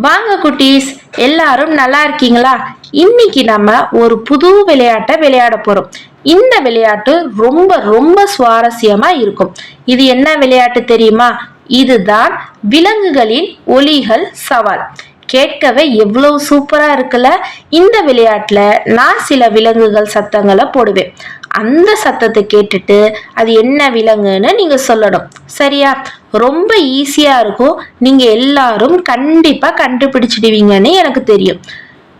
வாங்க குட்டீஸ் எல்லாரும் நல்லா இருக்கீங்களா? இன்னைக்கு நம்ம ஒரு புது விளையாட்டை விளையாட போறோம். இந்த விளையாட்டு ரொம்ப ரொம்ப சுவாரஸ்யமா இருக்கும். இது என்ன விளையாட்டு தெரியுமா? இதுதான் விலங்குகளின் ஒலிகள் சவால். கேட்கவே எவ்வளவு சூப்பரா இருக்குல்ல? இந்த விளையாட்டுல நான் சில விலங்குகள் சத்தங்களை போடுவேன். அந்த சத்தத்தை கேட்டுட்டு அது என்ன விலங்குன்னு நீங்க சொல்லணும். சரியா? ரொம்ப ஈஸியா இருக்கும். நீங்க எல்லாரும் கண்டிப்பா கண்டுபிடிச்சிடுவீங்கன்னு எனக்கு தெரியும்.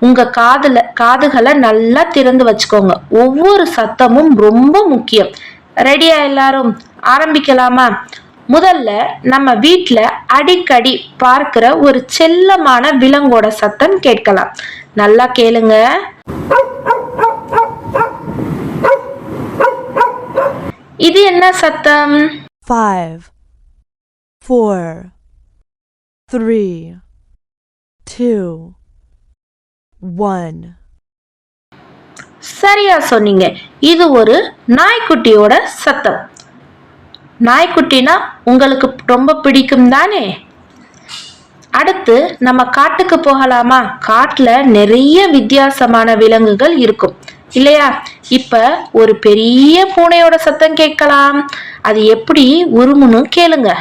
உங்க காதுல காதுகளை நல்லா திறந்து வச்சுக்கோங்க. ஒவ்வொரு சத்தமும் ரொம்ப முக்கியம். ரெடியா எல்லாரும்? ஆரம்பிக்கலாமா? முதல்ல நம்ம வீட்டில் அடிக்கடி பார்க்கிற ஒரு செல்லமான விலங்கோட சத்தம் கேட்கலாம். நல்லா கேளுங்க. இது என்ன சத்தம்? Five four, three, two, one. சரியா சொன்னீங்க. இது ஒரு நாய்க்குட்டியோட சத்தம். நாய்க்குட்டினா உங்களுக்கு ரொம்ப பிடிக்கும் தானே? அடுத்து நம்ம காட்டுக்கு போகலாமா? காட்டுல நிறைய வித்தியாசமான விலங்குகள் இருக்கும். இல்லையா? இப்ப ஒரு பெரிய பூனையோட சத்தம் கேட்கலாம். அது எப்படி உருமுன்னு கேளுங்க.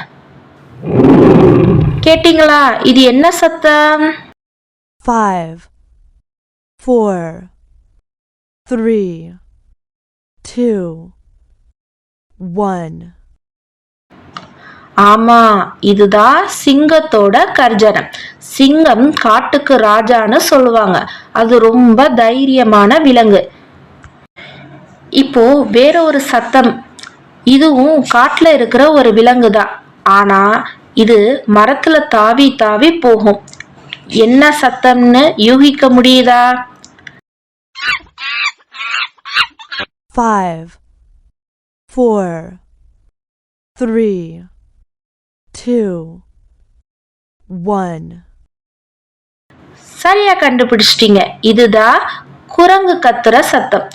கேட்டிங்களா? இது என்ன சத்தம்? Five, four, three, two, one. ஆமா இதுதான் சிங்கத்தோட கர்ஜனம். சிங்கம் காட்டுக்கு ராஜான்னு சொல்லுவாங்க. அது ரொம்ப தைரியமான விலங்கு. இப்போ வேற ஒரு சத்தம். இதுவும் காட்டுல இருக்கிற ஒரு விலங்கு தான் ஆனா இது மரத்துல தாவி தாவி போகும். என்ன சத்தம்னு யூகிக்க முடியுதா? Four, three, two, one. சரியா கண்டுபிடிச்சிட்டீங்க. இதுதான் குரங்கு கத்துற சத்தம்.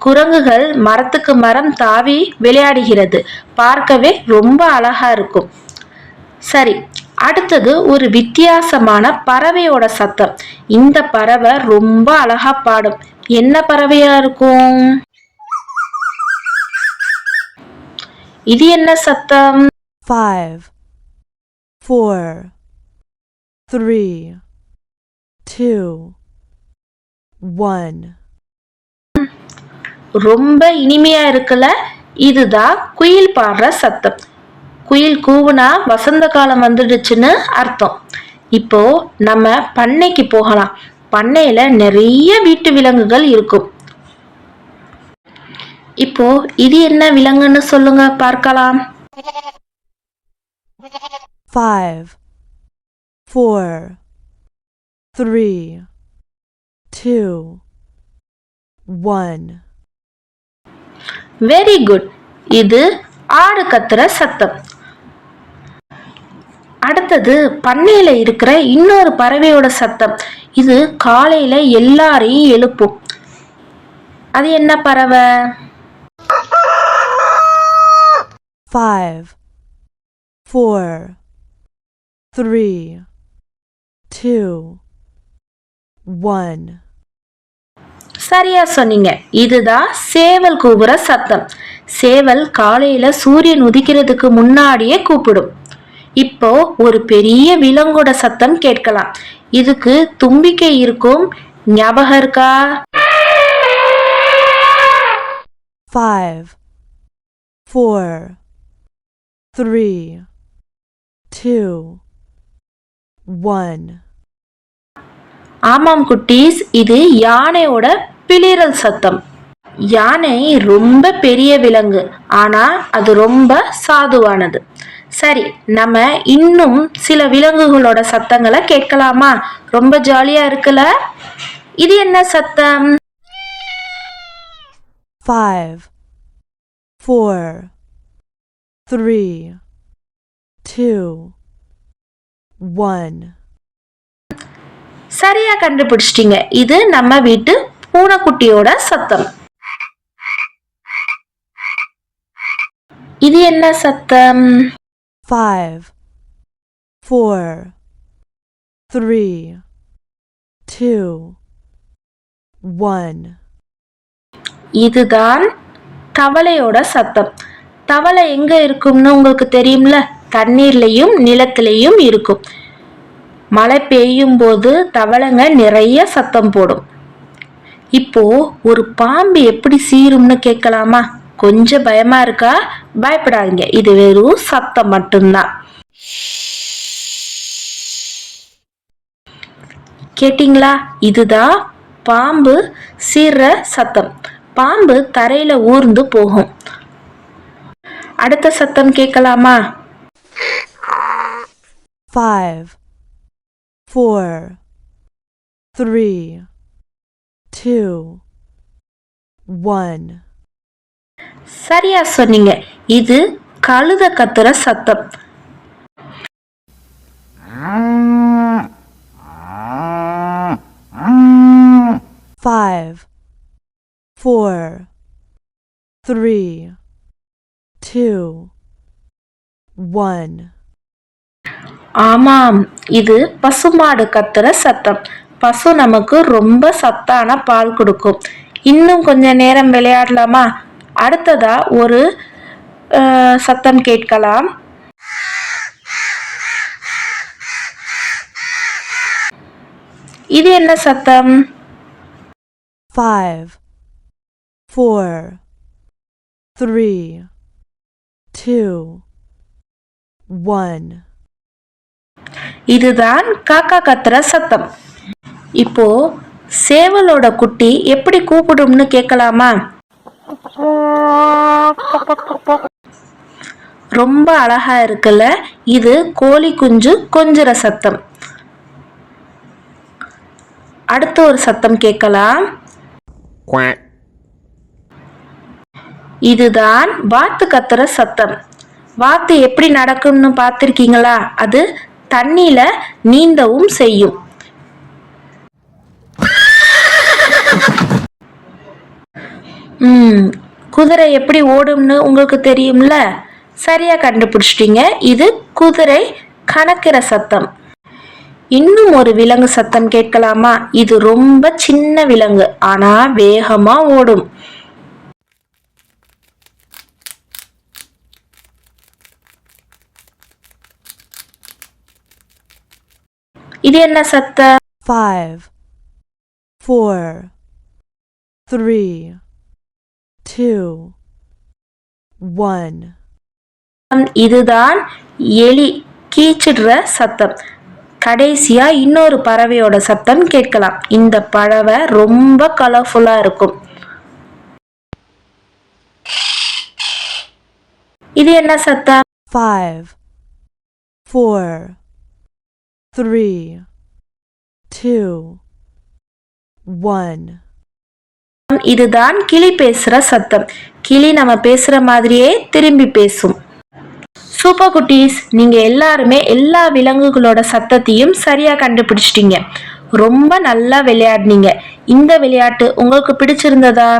குரங்குகள் மரத்துக்கு மரம் தாவி விளையாடுகிறது. பார்க்கவே ரொம்ப அழகா இருக்கும். சரி அடுத்தது ஒரு வித்தியாசமான பறவையோட சத்தம். இந்த பறவை ரொம்ப அழகா பாடும். என்ன பறவையா இருக்கும்? இது என்ன சத்தம்? Five four three two one ரொம்ப இனிமையா இருக்குல்ல இதுதான் குயில் பாடுற சத்தம். குயில் கூவுனா வசந்த காலம் வந்துடுச்சுன்னு அர்த்தம். இப்போ நம்ம பண்ணைக்கு போகலாம். பண்ணையில நிறைய வீட்டு விலங்குகள் இருக்கும். இப்போ இது என்ன விலங்குன்னு சொல்லுங்க பார்க்கலாம். Five, four, three, two, one. Very good இது ஆடு கத்துற சத்தம். அடுத்தது பண்ணையில இருக்கிற இன்னொரு பறவையோட சத்தம். இது காலையில எல்லாரையும் எழுப்பும். அது என்ன பறவை? Five four three two one சரியா சொன்னீங்க. இதுதான் சேவல் கூவுற சத்தம். சேவல் காலையில சூரியன் உதிக்கிறதுக்கு முன்னாடியே கூப்பிடும். இப்போ ஒரு பெரிய விலங்கோட சத்தம் கேட்கலாம். இதுக்கு தும்பிக்கை இருக்கும். ஞாபகம் இருக்கா? Five, four, three, two, one. ஆமாம் குட்டீஸ் இது யானையோட பிளிரல் சத்தம். யானை ரொம்ப பெரிய விலங்கு ஆனா அது ரொம்ப சாதுவானது. சரி நம்ம இன்னும் சில விலங்குகளோட சத்தங்களை கேட்கலாமா? ரொம்ப ஜாலியா இருக்குல்ல? இது என்ன சத்தம்? Four, three, two, one. சரியா கண்டுபிடிச்சிட்டீங்க. இது நம்ம வீட்டு பூனைக்குட்டியோட சத்தம். இது என்ன சத்தம்? Five, four, three, two, one. இதுதான் தவளையோட சத்தம். தவளை எங்க இருக்கும்னு உங்களுக்கு தெரியும்ல? தண்ணீர்லயும் நிலத்திலையும் இருக்கும். மழை பெய்யும் போது தவளைங்க நிறைய சத்தம் போடும். இப்போ ஒரு பாம்பு எப்படி சீரும்னு கேட்கலாமா? கொஞ்சம் பயமா இருக்கா? பயப்படாதீங்க. இது வெறும் சத்தம் மட்டும்தான். கேட்டிங்களா? இதுதான் பாம்பு சீர்ற சத்தம். பாம்பு தரையில ஊர்ந்து போகும். அடுத்த சத்தம் கேட்கலாமா? Five four three two, one. சரியா சொன்னீங்க. இது கழுத கத்துற சத்தம். Five, four, three, two, one. ஆமாம். இது பசுமாடு கத்துற சத்தம். பசு நமக்கு ரொம்ப சத்தான பால் கொடுக்கும். இன்னும் கொஞ்ச நேரம் விளையாடலாமா? அடுத்ததா ஒரு சத்தம் கேட்கலாம். இது என்ன சத்தம்? Five, four, three, two, one. இதுதான் காக்கா கத்துற சத்தம். இப்போ சேவலோட குட்டி எப்படி கூப்பிடும்னு கேட்கலாமா? ரொம்ப அழகா இருக்குல்ல? இது கோழி குஞ்சு கொஞ்சுற சத்தம். அடுத்த ஒரு சத்தம் கேட்கலாம். இதுதான் வாத்து கத்துற சத்தம். வாத்து எப்படி நடக்கும்னு பார்த்துருக்கீங்களா? அது தண்ணியில நீந்தவும் செய்யும். ம் குதிரை எப்படி ஓடும்னு உங்களுக்கு தெரியும்ல? சரியா கண்டுபிடிச்சிட்டீங்க. இது குதிரை கணக்கிற சத்தம். இன்னும் ஒரு விலங்கு சத்தம் கேட்கலாமா? இது ரொம்ப சின்ன விலங்கு ஆனா வேகமா ஓடும். இது என்ன சத்தம்? Five four three two, one. இதுதான் எலி கீச்சிடுற சத்தம் கடைசியா இன்னொரு பறவையோட சத்தம் கேட்கலாம் இந்த பறவை ரொம்ப கலர்ஃபுல்லா இருக்கும் இது என்ன சத்தம் Five, four, three, two, one. இதுதான் கிளி பேசுற சத்தம். கிளி நம்ம பேசுற மாதிரியே திரும்பி பேசும். சூப்பர் குட்டீஸ் நீங்க எல்லாருமே எல்லா விலங்குகளோட சத்தத்தையும் சரியா கண்டுபிடிச்சிட்டீங்க. ரொம்ப நல்லா விளையாடினீங்க. இந்த விளையாட்டு உங்களுக்கு பிடிச்சிருந்ததா?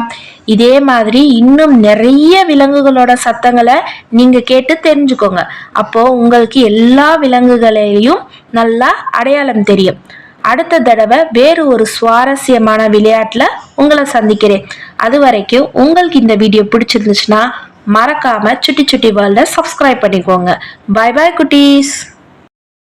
இதே மாதிரி இன்னும் நிறைய விலங்குகளோட சத்தங்களை நீங்க கேட்டு தெரிஞ்சுக்கோங்க. அப்போ உங்களுக்கு எல்லா விலங்குகளையும் நல்லா அடையாளம் தெரியும். அடுத்த தடவை வேறு ஒரு சுவாரஸ்யமான விளையாட்டில் உங்களை சந்திக்கிறேன். அது வரைக்கும் உங்களுக்கு இந்த வீடியோ பிடிச்சிருந்துச்சுன்னா மறக்காமல் சுட்டி சுட்டி வேர்ல்டை சப்ஸ்கிரைப் பண்ணிக்கோங்க. பை பாய் குட்டீஸ்.